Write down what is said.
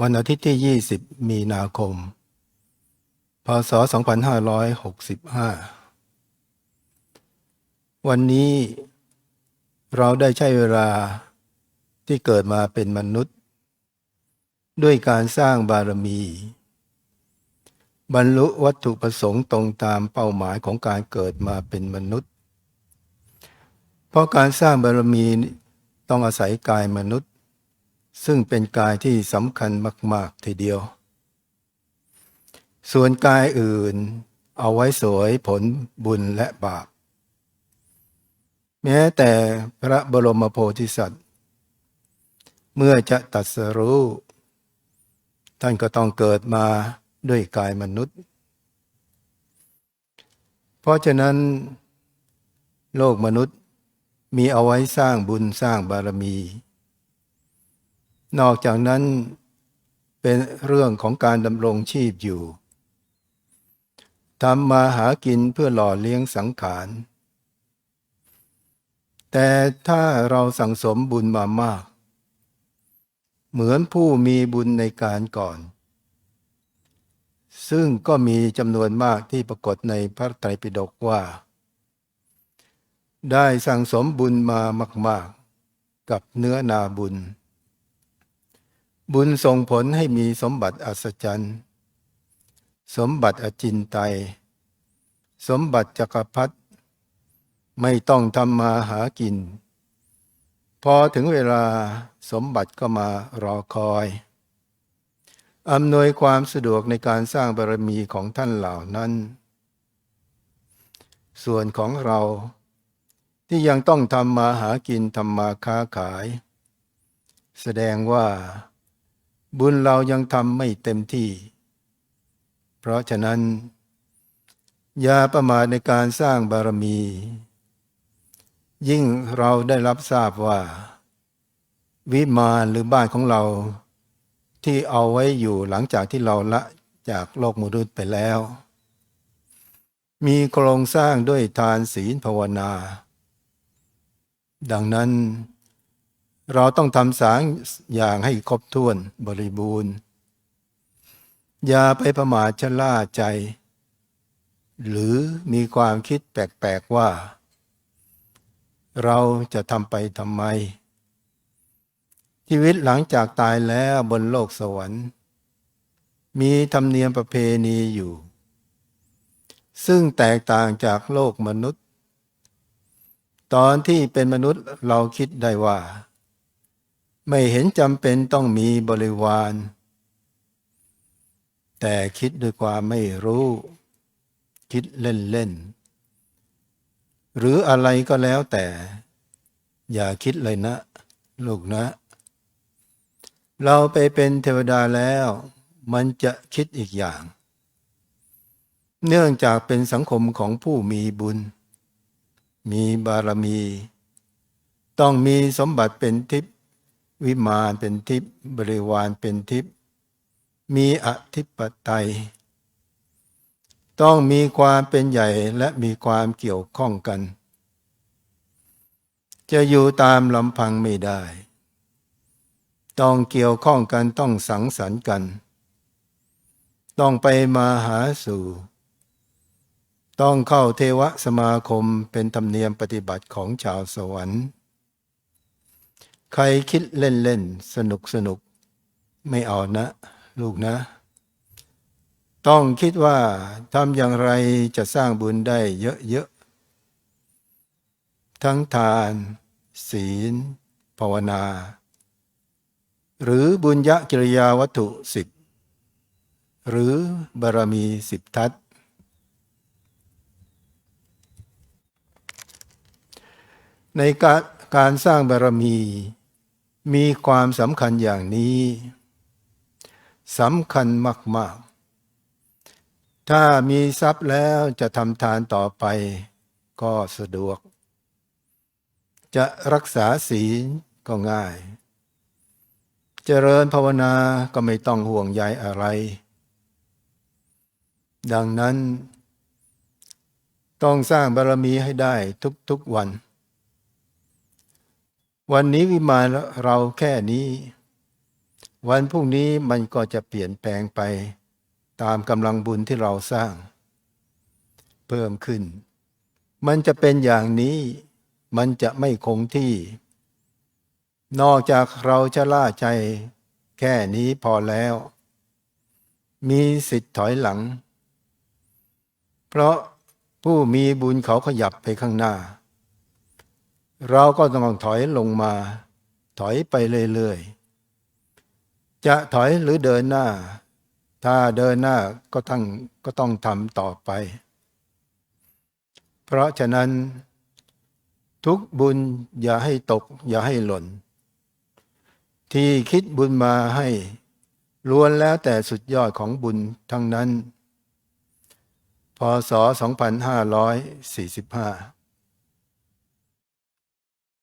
วันอาทิตย์ที่ 20 มีนาคม พศ 2565 วันนี้เราได้ใช้เวลาที่เกิดมาเป็นมนุษย์ ด้วยการสร้างบารมี บรรลุวัตถุประสงค์ตรงตามเป้าหมายของการเกิดมาเป็นมนุษย์ เพราะการสร้างบารมีต้องอาศัยกายมนุษย์ ซึ่งเป็นกายที่สำคัญมาก ๆ ทีเดียว ส่วนกายอื่นเอาไว้สวยผลบุญและบาป แม้แต่พระบรมโพธิสัตว์ เมื่อจะตัดสรู้ ท่านก็ต้องเกิดมาด้วยกายมนุษย์ เพราะฉะนั้นโลกมนุษย์มีเอาไว้สร้างบุญสร้างบารมี นอกจากนั้นเป็นเรื่องของการดำรงชีพอยู่ทำมาหากินเพื่อหล่อเลี้ยงสังขาร แต่ถ้าเราสั่งสมบุญมามาก เหมือนผู้มีบุญในการก่อน ซึ่งก็มีจำนวนมากที่ปรากฏในพระไตรปิฎกว่า ได้สั่งสมบุญมามาก ๆ กับเนื้อนาบุญ บุญส่งผลให้มีสมบัติอัศจรรย์ สมบัติอจินไตย สมบัติจักรพรรดิไม่ต้องทำมาหากิน พอถึงเวลาสมบัติก็มารอคอย อำนวยความสะดวกในการสร้างบารมีของท่านเหล่านั้น ส่วนของเราที่ยังต้องทำมาหากินทำมาค้าขาย แสดงว่า บุญเรายังทำไม่เต็มที่ เพราะฉะนั้น อย่าประมาทในการสร้างบารมี ยิ่งเราได้รับทราบว่า วิมานหรือบ้านของเรา ที่เอาไว้อยู่หลังจากที่เราละจากโลกมนุษย์ไปแล้ว มีโครงสร้างด้วยทานศีลภาวนา ดังนั้น เราต้องทำสางอย่างให้ครบถ้วนบริบูรณ์ อย่าไปประมาทชะล่าใจ หรือมีความคิดแปลกๆว่า เราจะทำไปทำไม ชีวิตหลังจากตายแล้วบนโลกสวรรค์ มีธรรมเนียมประเพณีอยู่ ซึ่งแตกต่างจากโลกมนุษย์ ตอนที่เป็นมนุษย์เราคิดได้ว่า ไม่เห็นจำเป็นต้องมีบริวาร แต่คิดด้วยความไม่รู้ คิดเล่นๆ หรืออะไรก็แล้วแต่ อย่าคิดเลยนะ ลูกนะ เราไปเป็นเทวดาแล้ว มันจะคิดอีกอย่าง เนื่องจากเป็นสังคมของผู้มีบุญ มีบารมี ต้องมีสมบัติเป็นทิพย วิมานเป็นทิพย์บริวารเป็นทิพย์มีอธิปไตย ต้องมีความเป็นใหญ่และมีความเกี่ยวข้องกัน จะอยู่ตามลำพังไม่ได้ ต้องเกี่ยวข้องกันต้องสังสรรค์กัน ต้องไปมาหาสู่ ต้องเข้าเทวสมาคมเป็นธรรมเนียมปฏิบัติของชาวสวรรค์ ใครคิดเล่นๆสนุกสนุกไม่เอานะ ลูกนะ ต้องคิดว่าทำอย่างไรจะสร้างบุญได้เยอะๆ ทั้งทาน ศีล ภาวนา หรือบุญยะกิริยาวัตถุสิบหรือบารมีสิบทัศในการการสร้างบารมี มีความสำคัญอย่างนี้สำคัญมาก ๆ ถ้ามีทรัพย์แล้วจะทำทานต่อไปก็สะดวก จะรักษาศีลก็ง่าย เจริญภาวนาก็ไม่ต้องห่วงใยอะไร ดังนั้น ต้องสร้างบารมีให้ได้ทุกๆวัน วันนี้วิมานเราแค่นี้ วันพรุ่งนี้มันก็จะเปลี่ยนแปลงไป ตามกำลังบุญที่เราสร้าง เพิ่มขึ้น มันจะเป็นอย่างนี้มันจะไม่คงที่ นอกจากเราจะล่าใจแค่นี้พอแล้ว มีสิทธิ์ถอยหลัง เพราะผู้มีบุญเขาขยับไปข้างหน้า เราก็ต้องถอยลงมา ถอยไปเรื่อยๆ จะถอยหรือเดินหน้า ถ้าเดินหน้าก็ต้องก็ต้องทำต่อไป เพราะฉะนั้น ทุกบุญอย่าให้ตก อย่าให้หล่น ที่คิดบุญมาให้ล้วนแล้วแต่สุดยอดของบุญทั้งนั้น พศ 2545